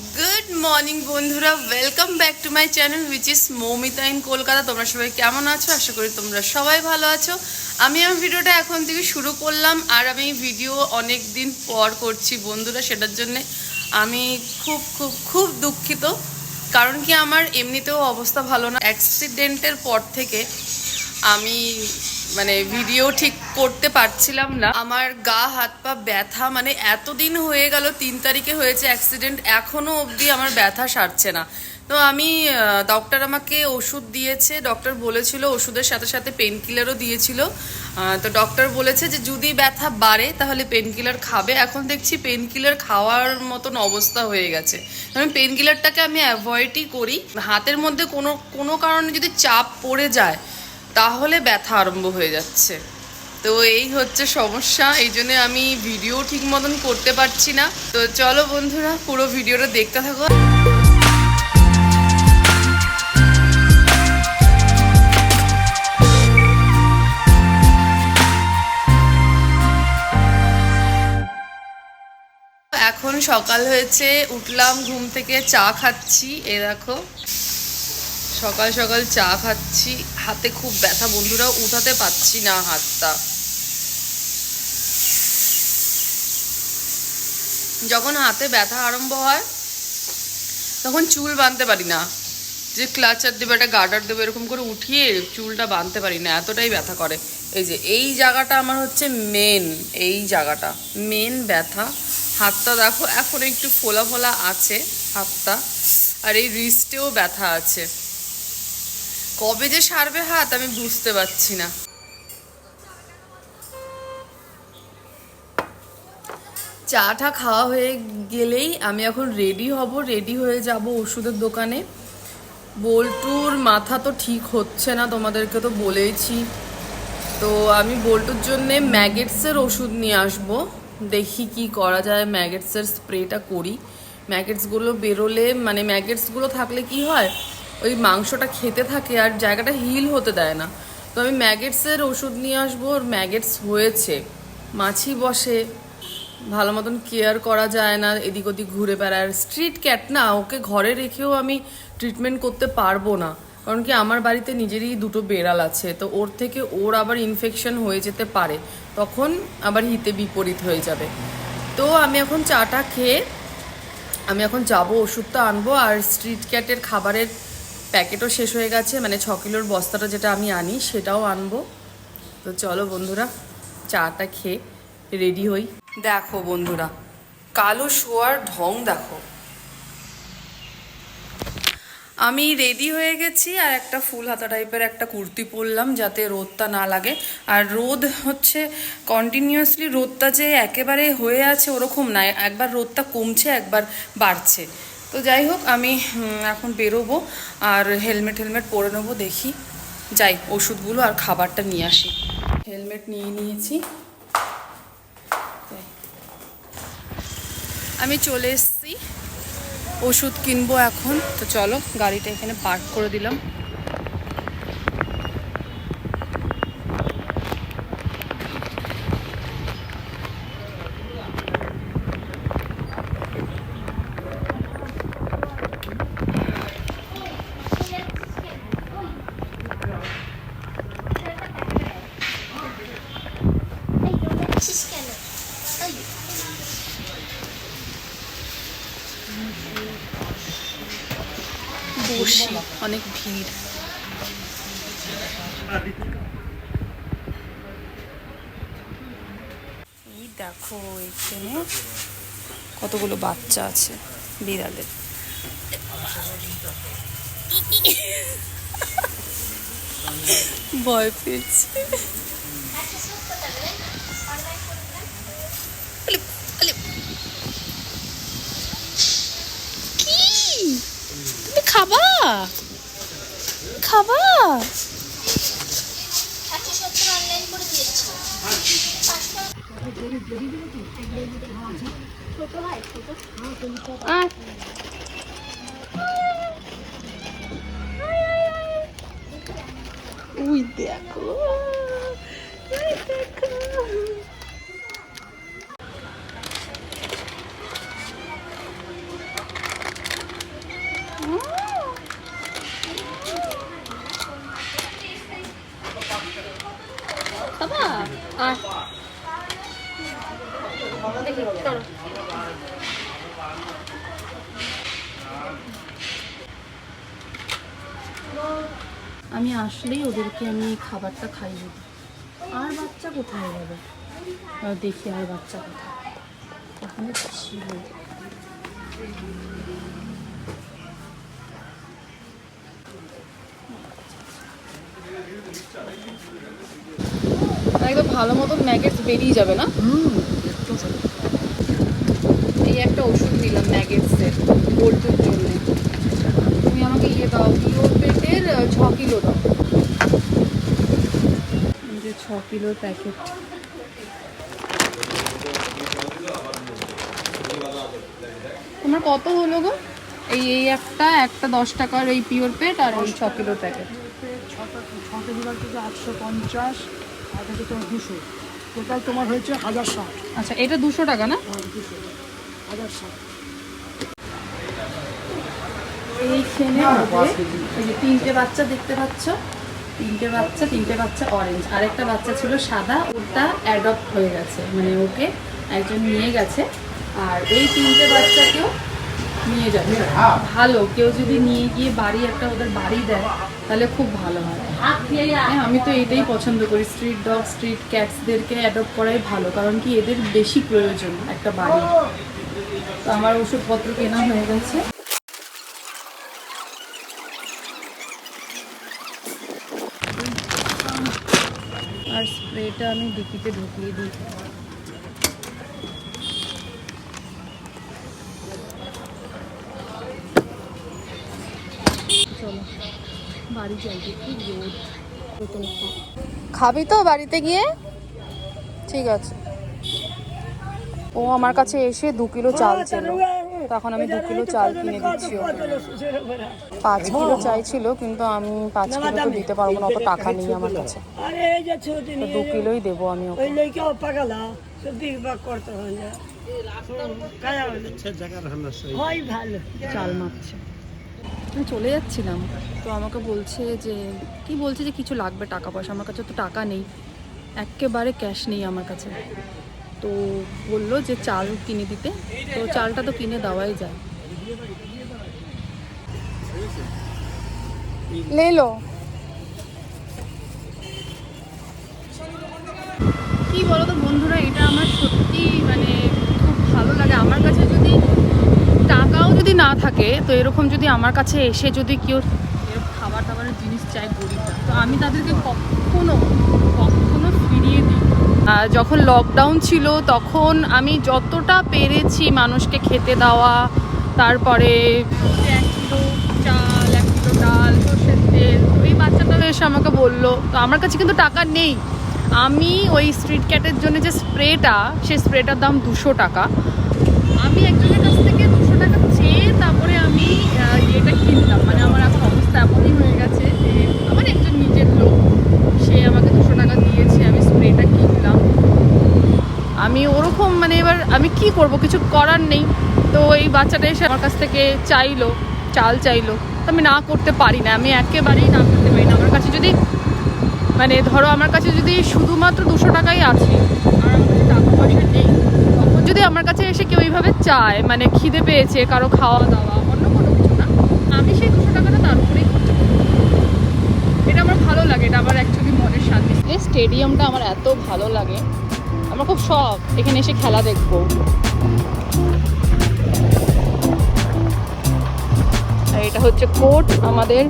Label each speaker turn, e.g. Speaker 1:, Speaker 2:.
Speaker 1: Good morning বন্ধুরা। Welcome back to my channel which is Moumita in Kolkata. তোমরা সবাই কেমন আছো? আশা করি তোমরা সবাই ভালো আছো। আমি আমার ভিডিওটা এখন থেকে শুরু করলাম, আর আমি ভিডিও অনেক দিন পর করছি বন্ধুরা, সেটার জন্যে আমি খুব খুব খুব দুঃখিত। কারণ কি, আমার এমনিতেও অবস্থা ভালো না। অ্যাক্সিডেন্টের পর থেকে আমি মানে ভিডিও ঠিক করতে পারছিলাম না। আমার গা, হাত, পা ব্যথা মানে এতদিন হয়ে গেল, তিন তারিখে হয়েছে অ্যাক্সিডেন্ট এখনও অবধি আমার ব্যথা সারছে না। তো আমি ডক্টর আমাকে ওষুধ দিয়েছে ডক্টর বলেছিল ওষুধের সাথে সাথে পেন কিলারও দিয়েছিল। তো ডক্টর বলেছে যে যদি ব্যথা বাড়ে তাহলে পেন কিলার খাবে। এখন দেখছি পেন কিলার খাওয়ার মতন অবস্থা হয়ে গেছে। আমি পেন কিলারটাকে আমি অ্যাভয়েডই করি। হাতের মধ্যে কোনো কোনো কারণে যদি চাপ পড়ে যায় তাহলে ব্যথা আরম্ভ হয়ে যাচ্ছে। তো এই হচ্ছে সমস্যা, এই জন্য আমি ভিডিও ঠিক মতন করতে পারছি না। তো চলো বন্ধুরা, পুরো ভিডিওটা দেখতে থাকো। এখন সকাল হয়েছে, উঠলাম, ঘুম থেকে চা খাচ্ছি, এ দেখো। সকাল সকাল চা খাচ্ছি। হাতে খুব ব্যথা, বন্ধুরা, উঠাতে পাচ্ছি না হাতটা। যখন হাতে ব্যথা আরম্ভ হয়, তখন চুল বাঁধতে পারি না। যে ক্লাচার দেবে, একটা গার্ডার দেবে, এরকম করে উঠিয়ে চুলটা বাঁধতে পারি না, এতটাই ব্যথা করে। এই যে, এই জায়গাটা আমার হচ্ছে মেন এই জায়গাটা। মেন ব্যথা। হাতটা দেখো, এখন একটু ফোলা ফোলা আছে হাতটা, আর এই রিস্টেও ব্যথা আছে। কবে যে সারবে হাত আমি বুঝতে পারছি না। চাটা খাওয়া হয়ে গেলেই আমি এখন রেডি হব রেডি হয়ে যাব ওষুধের দোকানে। বল্টুর মাথা তো ঠিক হচ্ছে না, তোমাদেরকে তো বলেইছি। তো আমি বল্টুর জন্যে ম্যাগেটসের ওষুধ নিয়ে আসব, দেখি কি করা যায়, ম্যাগেটসের স্প্রেটা করি। ম্যাগেটসগুলো বেরোলে মানে ম্যাগেটসগুলো থাকলে কি হয় ওই মাংসটা খেতে থাকে আর জায়গাটা হিল হতে দেয় না। তো আমি ম্যাগেটসের ওষুধ নিয়ে আসব, ওর ম্যাগেটস হয়েছে। মাছি বসে, ভালো মতন কেয়ার করা যায় না, এদিক ওদিক ঘুরে বেড়ায়। আর স্ট্রিট ক্যাট না, ওকে ঘরে রেখেও আমি ট্রিটমেন্ট করতে পারব না। কারণ কি, আমার বাড়িতে নিজেরই দুটো বেড়াল আছে, তো ওর থেকে ওর আবার ইনফেকশন হয়ে যেতে পারে। তখন আবার হিতে বিপরীত হয়ে যাবে। তো আমি এখন চাটা খেয়ে, আমি এখন যাব, ওষুধটা আনব। আর স্ট্রিট ক্যাটের খাবারের প্যাকেটও শেষ হয়ে গেছে মানে ছ কিলোর বস্তাটা যেটা আমি আনি সেটাও আনব। তো চলো বন্ধুরা, চাটা খেয়ে রেডি হই। দেখো বন্ধুরা, কালো শোয়ার ঢং দেখো। আমি রেডি হয়ে গেছি আর একটা ফুল হাতা টাইপের একটা কুর্তি পরলাম যাতে রোদটা না লাগে। আর রোদ হচ্ছে কন্টিনিউয়াসলি রোদটা যে একেবারে হয়ে আছে ওরকম না, একবার রোদটা কমছে, একবার বাড়ছে। তো যাই হোক, আমি এখন বেরোবো আর হেলমেট হেলমেট পরে নেব, দেখি। যাই, ওষুধগুলো আর খাবারটা নিয়ে আসি। হেলমেট নিয়ে নিয়েছি। আমি চলে এসছি। ওষুধ কিনবো এখন। তো চলো, গাড়িটা এখানে পার্ক করে দিলাম
Speaker 2: আছিস কেন ওই,
Speaker 1: বসি অনেক ভিড়। এই দেখো এখানে কতগুলো বাচ্চা আছে বিড়ালের। ভয় পেয়েছে
Speaker 2: আছিস কোথায় রে? অনলাইন করে দিলাম।
Speaker 1: আলিপ, আলিপ। কি তুমি খাবা? খাবা। উই দেখো। দেখো। আমি আসলেই ওদেরকে আমি খাবারটা খাইয়ে দিই। আর বাচ্চা কোথায় যাবে দেখি আর বাচ্চা কোথায়। ছিল। একদম ভালো মতন ম্যাগেটস বেরিয়ে যাবে না? এই একটা ওষুধ দিলাম ম্যাগেটসের পোল্ট্রির জন্য। ইয়ে দাও পিওর পেটের ছ কিলো দাও। এই যে ছ কিলোর প্যাকেট। তোমার কত হলো গো? এই এই একটা একটা দশ টাকার এই পিওর পেট আর এই ছ কিলোর প্যাকেট।
Speaker 3: আটশো পঞ্চাশ আর থেকে তোমার দুশো টোটাল তোমার হয়েছে হাজার ষাট
Speaker 1: আচ্ছা এটা দুশো টাকা না?
Speaker 3: হ্যাঁ দুশো। হাজার ষাট।
Speaker 1: হবে এই যে তিনটে বাচ্চা দেখতে পাচ্ছ? তিনটে বাচ্চা তিনটে বাচ্চা অরেঞ্জ আরেকটা বাচ্চা ছিল সাদা, ওটা অ্যাডপ্ট হয়ে গেছে। মানে ওকে একজন নিয়ে গেছে। আর এই তিনটে বাচ্চাকেও নিয়ে যাবে। ভালো, কেউ যদি নিয়ে গিয়ে বাড়ি একটা ওদের বাড়ি দেয়, তাহলে খুব ভালো হয়। হ্যাঁ আমি তো এটাই পছন্দ করি। স্ট্রিট ডগ স্ট্রিট ক্যাটসদেরকে অ্যাডপ্ট করাই ভালো। কারণ কি, এদের বেশি প্রয়োজন একটা বাড়ি। তো আমার ওষুধপত্র কেনা হয়ে গেছে। আর স্প্রেটা আমি ডিকিতে ঢুকিয়ে দিই। চলো বাড়ি যাই খুব রোদ। খাবি তো বাড়িতে গিয়ে? ঠিক আছে। ও আমার কাছে এসে দু কিলো চাল ছিল তখন আমি দু কিলো চাল কিনে দিচ্ছি পাঁচ কিলো চাইছিল কিন্তু আমি পাঁচ কিলো তো দিতে পারব না অত টাকা নেই আমার কাছে। দু কিলোই দেবো আমি চাল মাপছে। আমি চলে যাচ্ছিলাম তো আমাকে বলছে যে কি বলছে যে কিছু লাগবে টাকা পয়সা? আমার কাছে তো টাকা নেই। একেবারে ক্যাশ নেই আমার কাছে। তো বলল যে চাল কিনে দিতে। তো চালটা তো কিনে দেওয়াই যায়। কি বলো তো বন্ধুরা এটা আমার সত্যি মানে খুব ভালো লাগে। আমার কাছে যদি টাকাও যদি না থাকে তো এরকম যদি আমার কাছে এসে যদি কেউ খাবার দাবারের জিনিস চায় গরিবরা তো আমি তাদেরকে কখনো কখনো ফিরিয়ে দিই। যখন লকডাউন ছিল, তখন আমি যতটা পেরেছি মানুষকে খেতে দেওয়া, তারপরে চাল ডাল, সর্ষের তেল বাচ্চাটা এসে আমাকে বলল, তো আমার কাছে কিন্তু টাকা নেই। আমি ওই স্ট্রিট ক্যাটের জন্য যে স্প্রেটা সেই স্প্রেটার দাম দুশো টাকা। আমি একজনের কাছ থেকে দুশো টাকা চেয়ে তারপরে আমি ইয়েটা কিনলাম। মানে আমার এখন অবস্থা এমনই হয়ে গেছে যে আমার একজন নিজের লোক সে আমাকে দুশো টাকা দিয়েছে আমি স্প্রেটা কিনলাম আমি ওরকম মানে এবার আমি কি করব? কিছু করার নেই। তো এই বাচ্চাটা এসে আমার কাছ থেকে চাইলো, চাল চাইলো। আমি না করতে পারি না। আমি একেবারেই না করতে পারি না। আমার কাছে যদি মানে ধরো আমার কাছে যদি শুধুমাত্র দুশো টাকাই আছে টাকা পয়সা নেই যদি আমার কাছে এসে কেউ এইভাবে চায় মানে খিদে পেয়েছে, কারও খাওয়া দাওয়া অন্য কোনো কিছু না, আমি সেই দুশো টাকাটা তার উপরেই এটা আমার ভালো লাগে। এটা আমার অ্যাকচুয়ালি মনের শান্তি। এই স্টেডিয়ামটা আমার এত ভালো লাগে। আমার খুব শখ। এখানে এসে খেলা দেখব। এটা হচ্ছে কোর্ট আমাদের